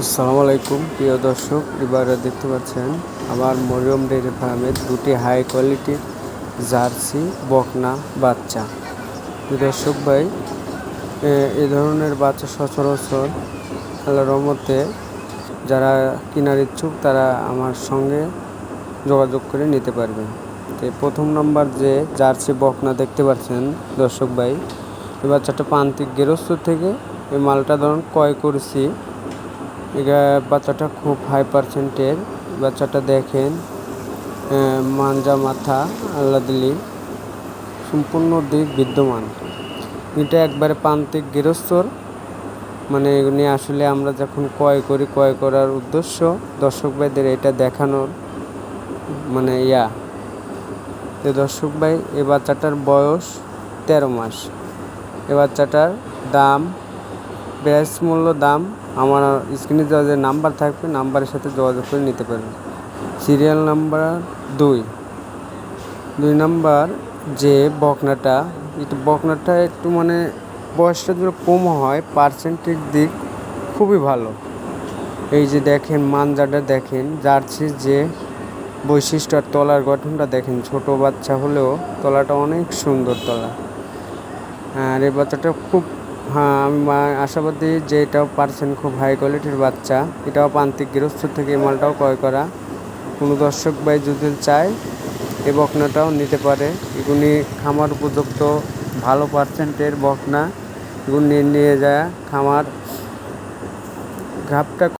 আসসালামু আলাইকুম, প্রিয় দর্শক, এবারে দেখতে পাচ্ছেন আমার মরিয়ম ডেইরি ফার্মের দুটি হাই কোয়ালিটির জার্সি বকনা বাচ্চা। দর্শক ভাই, এ- ধরনের বাচ্চা সচরাচর আল্লাহর রহমতে যারা কেনার ইচ্ছুক তারা আমার সঙ্গে যোগাযোগ করে নিতে পারবেন তো প্রথম নাম্বার যে জার্সি বকনা দেখতে পাচ্ছেন, দর্শক ভাই, এই বাচ্চাটা প্রান্তিক গেরস্থ থেকে এই মালটা ধরুন ক্রয় করেছি। বাচ্চাটা খুব হাই পার্সেন্টের বাচ্চাটা দেখেন মাঞ্জা মাথা, আল্লাহ দিলি, সম্পূর্ণ দিক বিদ্যমান। এটা একবারে প্রান্তিক গৃহস্থর মানে এগুলি আসলে আমরা যখন ক্রয় করি, ক্রয় করার উদ্দেশ্য দর্শক ভাইদের এটা দেখানোর মানে ইয়া। তো দর্শক ভাই, এ বাচ্চাটার বয়স তেরো মাস। এ বাচ্চাটার দাম, ব্যাস মূল্য দাম আমার স্ক্রিনে দেওয়া যে নাম্বার থাকবে, নাম্বারের সাথে যোগাযোগ করে নিতে পারবেন সিরিয়াল নাম্বার দুই। দুই নাম্বার যে বকনাটা একটু বকনাটা একটু মানে বয়সটা যদি কম হয় পার্সেন্টের দিক খুবই ভালো। এই যে দেখেন মানজাটা দেখেন, জার্সির যে বৈশিষ্ট্য আর তলার গঠনটা দেখেন, ছোট বাচ্চা হলেও তলাটা অনেক সুন্দর তলা। আর এই বাচ্চাটা খুব হ্যাঁ আমি আশাবাদী যে এটাও পারছেন খুব হাই কোয়ালিটির বাচ্চা। এটাও প্রান্তিক গৃহস্থ থেকে মালটাও ক্রয় করা। কোনো দর্শক ভাই যদি চায়, এ বকনাটাও নিতে পারে। এগুলি খামার উপযুক্ত, ভালো পার্সেন্টের বকনা। এগুলি নিয়ে যায় খামার। ঘাপটা